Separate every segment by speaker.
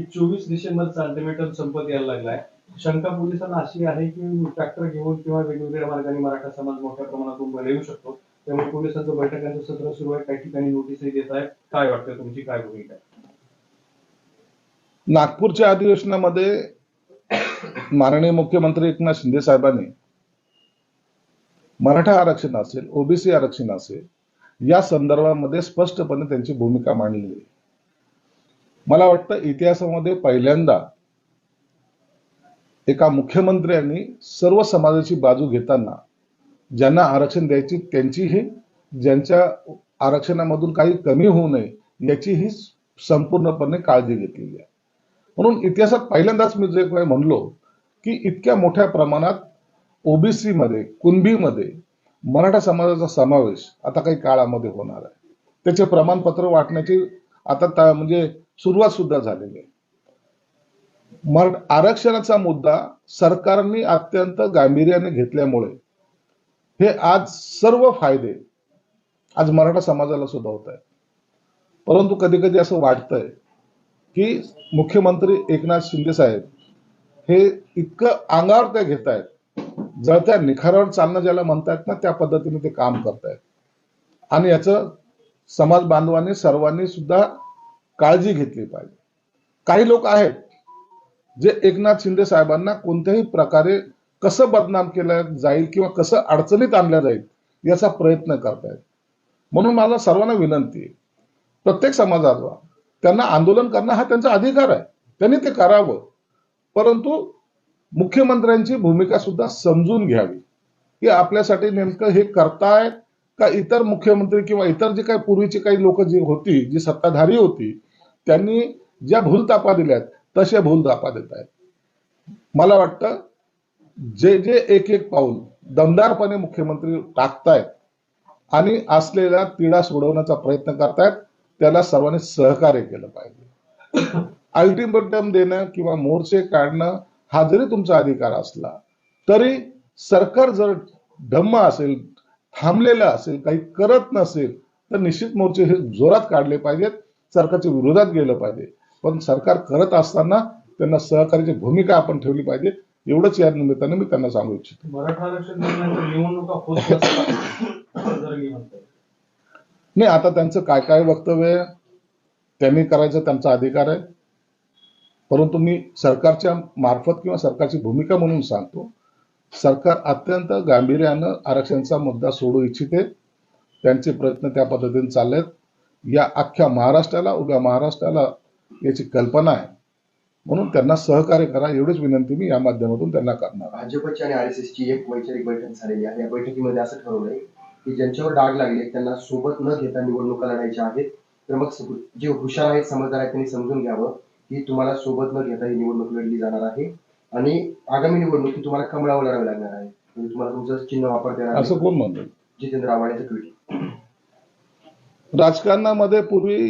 Speaker 1: की चोवीस डिसेंबरचा अल्टिमेटम संपत यायला लागलाय. शंका पोलिसांना अशी आहे की ट्रॅक्टर घेऊन किंवा वेगवेगळ्या मार्गाने मराठा समाज मोठ्या प्रमाणात मुंबईला येऊ शकतो. त्यामुळे पोलिसांचं बैठकांचं सत्र सुरू आहे. काही ठिकाणी नोटीसही देत आहेत. काय वाटतं तुमची? काय भूमिका आहे?
Speaker 2: नागपूरच्या अधिवेशनामध्ये माननीय मुख्यमंत्री एकनाथ शिंदे साहेबांनी मराठा आरक्षण असेल ओबीसी आरक्षण असेल या संदर्भामध्ये स्पष्टपणे त्यांची भूमिका मांडलेली आहे. मला वाटतं इतिहासामध्ये पहिल्यांदा एका मुख्यमंत्र्यांनी सर्व समाजाची बाजू घेताना ज्यांना आरक्षण द्यायची त्यांचीही ज्यांच्या आरक्षणामधून काही कमी होऊ नये याचीही संपूर्णपणे काळजी घेतलेली आहे. म्हणून इतिहासात पहिल्यांदाच मी जे काही म्हणलो की इतक्या मोठ्या प्रमाणात ओबीसी मध्ये कुणबीमध्ये मराठा समाजाचा समावेश आता काही काळामध्ये होणार आहे. त्याचे प्रमाणपत्र वाटण्याची आता म्हणजे सुरुवात सुद्धा झालेली आहे. मर आरक्षणाचा मुद्दा सरकारने अत्यंत गांभीर्याने घेतल्यामुळे हे आज सर्व फायदे आज मराठा समाजाला सुद्धा होत आहेत. परंतु कधी कधी असं वाटतंय की मुख्यमंत्री एकनाथ शिंदे साहेब हे इतकं अंगावर ते घेत आहेत. जळत्या निखारावर चालणं ज्याला म्हणतायत ना त्या पद्धतीने ते काम करतायत. आणि याचं समाज बांधवांनी सर्वांनी सुद्धा काळजी घेतली पाहिजे. काही लोक आहेत जे एकनाथ शिंदे साहेबांना कोणत्याही प्रकारे कसं बदनाम केलं जाईल किंवा कसं अडचणीत आणलं जाईल याचा प्रयत्न करतायत. म्हणून मला सर्वांना विनंती आहे प्रत्येक समाजाचा त्यांना आंदोलन करणं हा त्यांचा अधिकार आहे. त्यांनी ते करावं. परंतु मुख्यमंत्र्यांची भूमिका सुद्धा समजून घ्यावी. की आपल्यासाठी नेमकं हे करतायत का इतर मुख्यमंत्री किंवा इतर जे काही पूर्वीची काही लोक जी होती जी सत्ताधारी होती त्यांनी ज्या भूलतापा दिल्यात तशा भूलतापा देत आहेत मला वाटतं जे जे एक एक पाऊल दमदारपणे मुख्यमंत्री टाकतायत आणि असलेला तिढा सोडवण्याचा प्रयत्न करतायत त्याला सर्वांनी सहकार्य केलं पाहिजे. अल्टिमेटम देणं किंवा मोर्चे काढणं हा जरी तुमचा अधिकार असला तरी सरकार जर धम्म असेल थांबलेलं असेल काही करत नसेल तर निश्चित मोर्चे हे जोरात काढले पाहिजेत. सरकारच्या विरोधात गेलं पाहिजे. पण सरकार करत असताना त्यांना सहकार्याची भूमिका आपण ठेवली पाहिजे. एवढंच या निमित्ताने मी त्यांना सांगू इच्छितो.
Speaker 1: मराठा आरक्षण
Speaker 2: नाही आता त्यांचं काय काय वक्तव्य आहे, त्यांनी करायचं त्यांचा अधिकार आहे. परंतु मी सरकारच्या मार्फत किंवा सरकारची भूमिका म्हणून सांगतो सरकार अत्यंत गांभीर्यानं आरक्षणाचा मुद्दा सोडू इच्छिते. त्यांचे प्रयत्न त्या पद्धतीने चाललेत. या अख्ख्या महाराष्ट्राला उभ्या महाराष्ट्राला याची कल्पना आहे. म्हणून त्यांना सहकार्य करा एवढीच विनंती मी या माध्यमातून त्यांना करणार.
Speaker 3: भाजपची आणि आरएसएस ची एक वैचारिक बैठक झालेली आहे. या बैठकीमध्ये असं ठरवलंय की ज्यांच्यावर डाग लागले त्यांना सोबत न घेता निवडणुका लढायच्या आहेत. तर मग जे हुशार आहेत समजदार आहेत त्यांनी समजून घ्यावं की तुम्हाला सोबत न घेता ही निवडणूक लढली जाणार आहे. आणि आगामी निवडणुकीत तुम्हाला कमळावर लढावे लागणार आहे. म्हणजे तुम्हाला तुमचं चिन्ह वापरता येणार
Speaker 2: असं. कोण म्हणतं
Speaker 3: जितेंद्र आव्हाड यांचं ट्विट.
Speaker 2: राजकारणामध्ये पूर्वी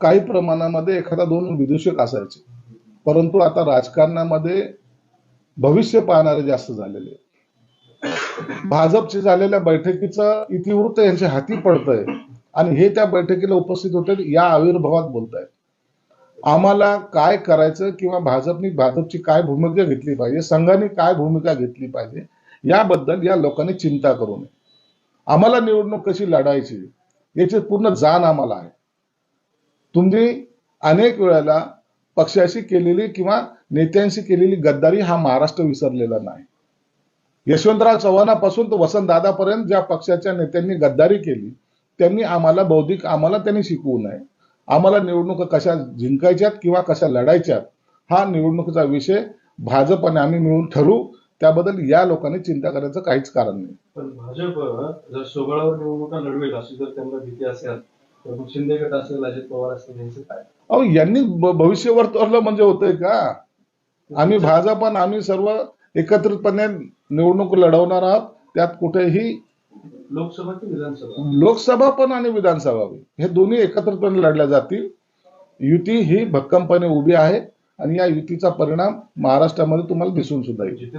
Speaker 2: काही प्रमाणामध्ये एखादा दोन विदूषक असायचे. परंतु आता राजकारणामध्ये भविष्य पाहणारे जास्त झालेले भाजपचे झालेल्या बैठकीचं इतिवृत्त यांच्या हाती पडतंय आणि हे त्या बैठकीला उपस्थित होते या आविर्भावात बोलतायत. आम्हाला काय करायचं किंवा भाजपनी भाजपची काय भूमिका घेतली पाहिजे संघाने काय भूमिका घेतली पाहिजे याबद्दल या लोकांनी चिंता करू नये. आम्हाला निवडणूक कशी लढायची याची पूर्ण जाण आम्हाला आहे. तुम्ही अनेक वेळेला पक्षाशी केलेली किंवा नेत्यांशी केलेली गद्दारी हा महाराष्ट्र विसरलेला नाही. यशवंतराव चव्हाणापासून तर वसंतदादापर्यंत ज्या पक्षाच्या नेत्यांनी गद्दारी केली त्यांनी आम्हाला बौद्धिक आम्हाला त्यांनी शिकवू नये. आम्हाला निवडणुका कशा जिंकायच्यात किंवा कशा लढायच्यात हा निवडणुकीचा विषय भाजप आणि आम्ही मिळून ठरवू. त्याबद्दल या लोकांनी चिंता करायचं काहीच कारण नाही.
Speaker 1: पण भाजप जर सोबळावर निवडणुका लढवेल अशी जर त्यांना भीती असेल तर मग शिंदे गट असेल अजित पवार असेल यांचं काय?
Speaker 2: अहो यांनी ब- भविष्य वर्तवलं म्हणजे होतंय का? आम्ही भाजप आणि आम्ही सर्व एकत्रितपणे निवडणूक लढवणार आहोत त्यात कुठेही
Speaker 1: लोकसभा की विधानसभा?
Speaker 2: लोकसभा पण आणि विधानसभा पण. हे दोन्ही एकत्रितपणे लढल्या जातील. युती ही भक्कमपणे उभी आहे. आणि या युतीचा परिणाम महाराष्ट्रामध्ये तुम्हाला दिसून सुद्धा येईल.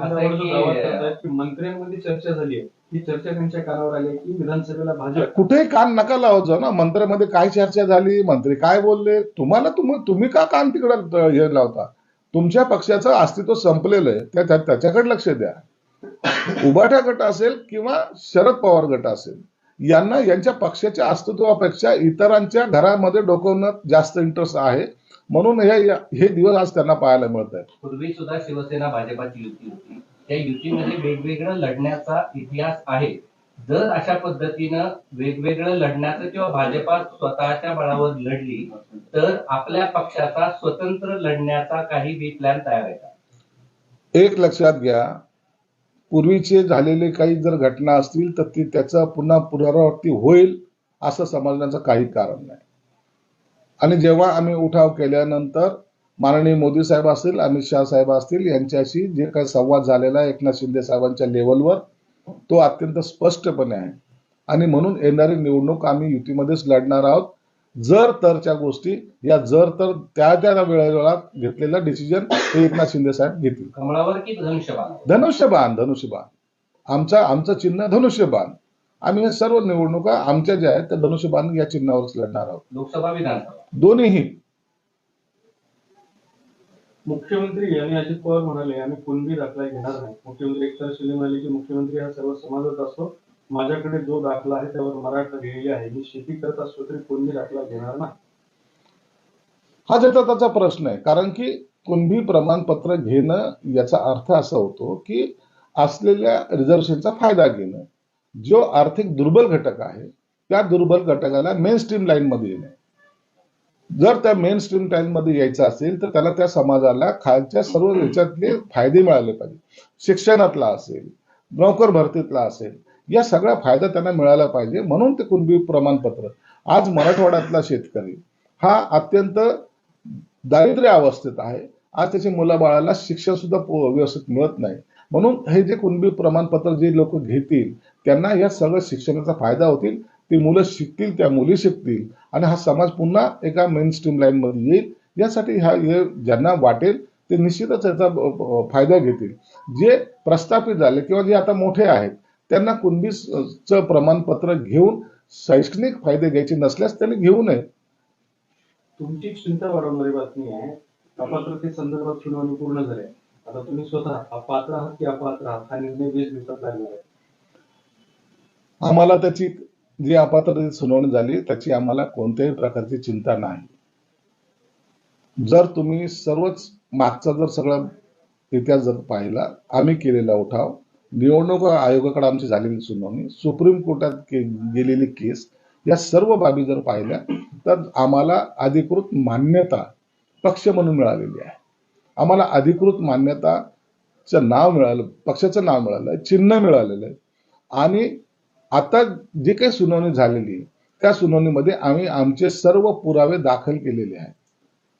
Speaker 1: मंत्र्यांमध्ये चर्चा झाली ही चर्चा त्यांच्या कानावर आली की विधानसभेला भाजप
Speaker 2: कुठेही कान नका लावत जाऊ ना. मंत्र्यामध्ये काय चर्चा झाली मंत्री काय बोलले तुम्हाला तुम तुम्ही का कान तिकडे हे लावता? तुमच्या पक्षाचं अस्तित्व संपलेलं आहे. त्या- त्या- त्याच्याकडे लक्ष द्या. उभाठा गट असेल किंवा शरद पवार गट असेल यांना यांच्या पक्षाच्या अस्तित्वापेक्षा इतरांच्या घरामध्ये डोकवण्यात जास्त इंटरेस्ट आहे. म्हणून हे हे दिवस आज त्यांना पाहायला मिळत आहेत.
Speaker 4: पूर्वी सुद्धा शिवसेना भाजपाची युती होती. त्या युतीमध्ये वेगवेगळं लढण्याचा इतिहास आहे. जर अशा पद्धतीनं वेगवेगळं लढण्याचं किंवा भाजपा स्वतःच्या बळावर लढली तर आपल्या पक्षाचा स्वतंत्र लढण्याचा काही बी प्लॅन तयार आहे का?
Speaker 2: एक लक्षात घ्या. पूर्वीचे झालेले काही जर घटना असतील तर ती त्याचा पुन्हा पुनरावृत्ती होईल असं समजण्याचं काही कारण नाही. आणि जेव्हा आम्ही उठाव केल्यानंतर माननीय मोदी साहेब असतील अमित शहा साहेब असतील यांच्याशी जे काही संवाद झालेला आहे एकनाथ शिंदे साहेबांच्या लेवलवर तो अत्यंत स्पष्टपणे आहे. आणि म्हणून येणारी निवडणूक आम्ही युतीमध्येच लढणार आहोत. जर तरच्या गोष्टी या जर तर त्या त्या वेळेला घेतलेला डिसिजन हे एकनाथ शिंदे साहेब घेतील.
Speaker 4: धनुष्यबाण?
Speaker 2: धनुष्यबाण धनुष्यबाण. आमचा आमचं चिन्ह धनुष्यबाण. आम्ही सर्व निवडणुका आमच्या ज्या आहेत त्या धनुष्यबाण या चिन्हावरच लढणार आहोत.
Speaker 4: लोकसभा विधानसभा.
Speaker 2: दोन्हीही.
Speaker 1: मुख्यमंत्री आणि अजित पवार म्हणाले आम्ही कुणबी दाखला घेणार नाही. मुख्यमंत्री एकनाथ शिंदे म्हणाले की मुख्यमंत्री हा सर्व समाजात असतो माझ्याकडे जो दाखला आहे त्यावर मराठा लिहिलेली आहे. मी शेती करत असलो तरी कुणबी दाखला घेणार नाही.
Speaker 2: हा ज्याचा त्याचा प्रश्न आहे कारण की कुणबी प्रमाणपत्र घेणं याचा अर्थ असा होतो की असलेल्या रिझर्वेशनचा फायदा घेणं. जो आर्थिक दुर्बल घटक आहे त्या दुर्बल घटकाला मेन स्ट्रीम लाईन मध्ये येणे. जर त्या मेन स्ट्रीम लाईन मध्ये यायचं असेल तर त्याला त्या समाजाला खालच्या सर्व याच्यातले फायदे मिळाले पाहिजे. शिक्षणातला असेल नोकर भरतीतला असेल या सगळ्या फायदा त्यांना मिळाला पाहिजे म्हणून ते कुणबी प्रमाणपत्र. आज मराठवाड्यातला शेतकरी हा अत्यंत दारिद्र्य अवस्थेत आहे. आज त्याच्या मुलाबाळाला शिक्षण सुद्धा व्यवस्थित मिळत नाही. म्हणून हे जे कुणबी प्रमाणपत्र जे लोक घेतील त्यांना या सगळं शिक्षणाचा फायदा होतील ती मुलं शिकतील त्या मुली शिकतील आणि हा समाज पुन्हा एका मेन स्ट्रीम लाईन मध्ये येईल. यासाठी हा ज्यांना वाटेल ते निश्चितच याचा फायदा घेतील. जे प्रस्थापित झाले किंवा जे आता मोठे आहेत त्यांना कुणबीचं प्रमाणपत्र घेऊन शैक्षणिक फायदे घ्यायचे नसल्यास त्यांनी घेऊ नये.
Speaker 1: तुमची चिंता वाढवणारी बातमी आहे. अपात्रते संदर्भात सुनावणी पूर्ण झाली आता तुम्ही स्वतः अपात्र आहात की अपात्र आहात? हा निर्णय वीस दिवसात लागणार आहे.
Speaker 2: आम्हाला त्याची जी अपात्रतेची सुनावणी झाली त्याची आम्हाला कोणत्याही प्रकारची चिंता नाही. जर तुम्ही सर्वच मागचा जर सगळा इतिहास जर पाहिला आम्ही केलेला उठाव निवडणूक आयोगाकडे आमची झालेली सुनावणी सुप्रीम कोर्टात गेलेली केस या सर्व बाबी जर पाहिल्या तर आम्हाला अधिकृत मान्यता पक्ष म्हणून मिळालेली आहे. आम्हाला अधिकृत मान्यताचं नाव मिळालं पक्षाचं नाव मिळालं चिन्ह मिळालेलं आहे. आणि आता जी काही सुनावणी झालेली आहे, त्या सुनावणीमध्ये आम्ही आमचे सर्व पुरावे दाखल केलेले आहेत.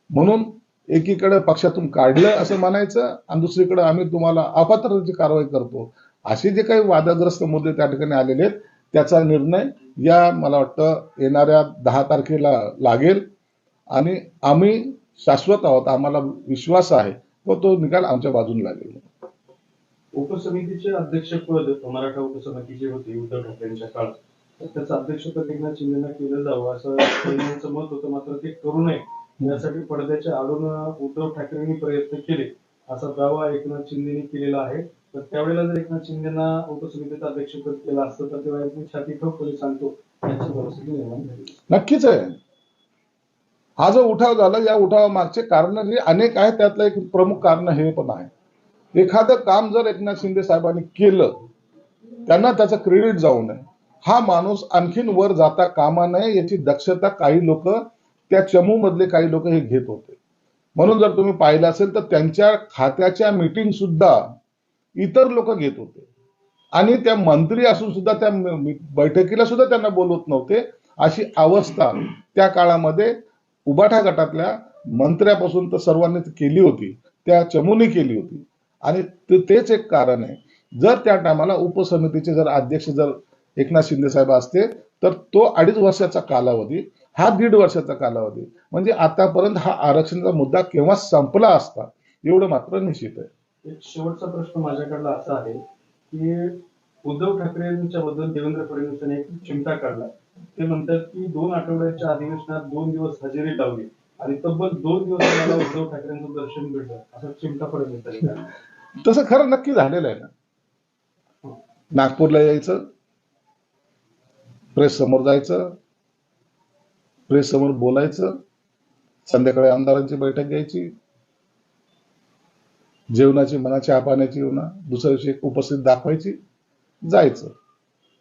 Speaker 2: म्हणून एकीकडे पक्षातून काढलं असं म्हणायचं आणि दुसरीकडे आम्ही तुम्हाला अपात्रतेची कारवाई करतो. असे जे काही वादग्रस्त मुद्दे त्या ठिकाणी आलेले आहेत त्याचा निर्णय या मला वाटतं येणाऱ्या दहा तारखेला लागेल. आणि आम्ही शाश्वत आहोत आम्हाला विश्वास आहे व तो निकाल आमच्या बाजूने लागेल.
Speaker 1: उपसमितीचे अध्यक्षपद मराठा उपसमितीचे होते उद्धव ठाकरेंच्या काळात. तर त्याचं अध्यक्षपद एकनाथ शिंदेना केलं जावं असं त्यांचं मत होतं मात्र ते करू नये. यासाठी पडद्याच्या आडून उद्धव ठाकरेंनी प्रयत्न केले असा दावा एकनाथ शिंदेनी केलेला आहे. तर त्यावेळेला जर एकनाथ शिंदेना उपसमितीचं अध्यक्षपद केलं असतं तर तेव्हा छाती ठोकपणे सांगतो. याची परिस्थिती निर्माण झाली.
Speaker 2: नक्कीच आहे. हा जो उठाव झाला या उठावामागचे कारण जे अनेक आहेत त्यातलं एक प्रमुख कारण हे पण आहे. एखादं काम जर एकनाथ शिंदे साहेबांनी केलं त्यांना त्याचं क्रेडिट जाऊ नये. हा माणूस आणखीन वर जाता कामा नये याची दक्षता काही लोक त्या चमू मधले काही लोक हे घेत होते. म्हणून जर तुम्ही पाहिलं असेल तर त्यांच्या खात्याच्या मीटिंग सुद्धा इतर लोक घेत होते. आणि त्या मंत्री असून सुद्धा त्या बैठकीला सुद्धा त्यांना बोलवत नव्हते. अशी अवस्था त्या काळामध्ये उबाठा गटातल्या मंत्र्यापासून तर सर्वांनी केली होती त्या चमूने केली होती. आणि तेच एक कारण आहे. जर त्या टायमाला उपसमितीचे जर अध्यक्ष जर एकनाथ शिंदे साहेब असते तर तो अडीच वर्षाचा कालावधी हा दीड वर्षाचा कालावधी. म्हणजे आतापर्यंत हा आरक्षणाचा मुद्दा केव्हा संपला असता एवढं मात्र निश्चित आहे.
Speaker 1: एक शेवटचा प्रश्न माझ्याकडला असा आहे की उद्धव ठाकरेंच्या बद्दल देवेंद्र फडणवीसांनी एक चिमटा काढला. ते म्हणतात की दोन आठवड्याच्या अधिवेशनात दोन दिवस हजेरी लावली. आणि तब्बल दोन दिवस मला उद्धव ठाकरेंचं दर्शन भेटलं. असं चिमटा पडत काढला
Speaker 2: तसं खरं नक्की झालेलं आहे ना? नागपूरला यायचं प्रेस समोर जायचं प्रेस समोर बोलायचं संध्याकाळी आमदारांची बैठक घ्यायची जेवणाची मनाची चहा पाण्याची दुसऱ्या दिवशी उपस्थित दाखवायची जायचं.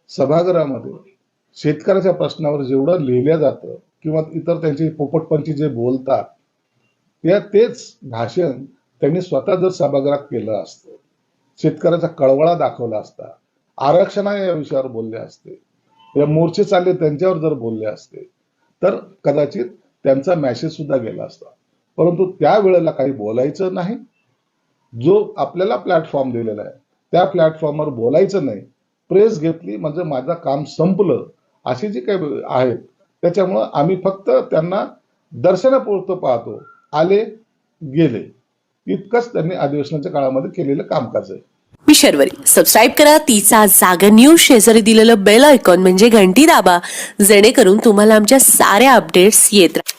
Speaker 2: सभागृहामध्ये शेतकऱ्याच्या प्रश्नावर जेवढं लिहिलं जातं किंवा इतर त्यांची पोपटपंची जे बोलतात त्या तेच भाषण त्यांनी स्वतः जर सभागृहात केलं असतं शेतकऱ्याचा कळवळा दाखवला असता आरक्षणा या विषयावर बोलले असते या मोर्चे चालले त्यांच्यावर जर बोलले असते तर कदाचित त्यांचा मॅसेज सुद्धा गेला असता. परंतु त्या वेळेला काही बोलायचं नाही. जो आपल्याला प्लॅटफॉर्म दिलेला आहे त्या प्लॅटफॉर्मवर बोलायचं नाही. प्रेस घेतली म्हणजे माझं काम संपलं. अशी जी काही आहेत त्याच्यामुळं आम्ही फक्त त्यांना दर्शनापुरतं पाहतो. आले गेले. इतकंच त्यांनी अधिवेशनाच्या काळामध्ये केलेलं कामकाज आहे.
Speaker 5: मी शर्वरी. सबस्क्राईब करा. तिचा जागा न्यूज शेजारी दिलेलं बेल आयकॉन म्हणजे घंटी दाबा. जेणेकरून तुम्हाला आमच्या साऱ्या अपडेट्स येत राहतात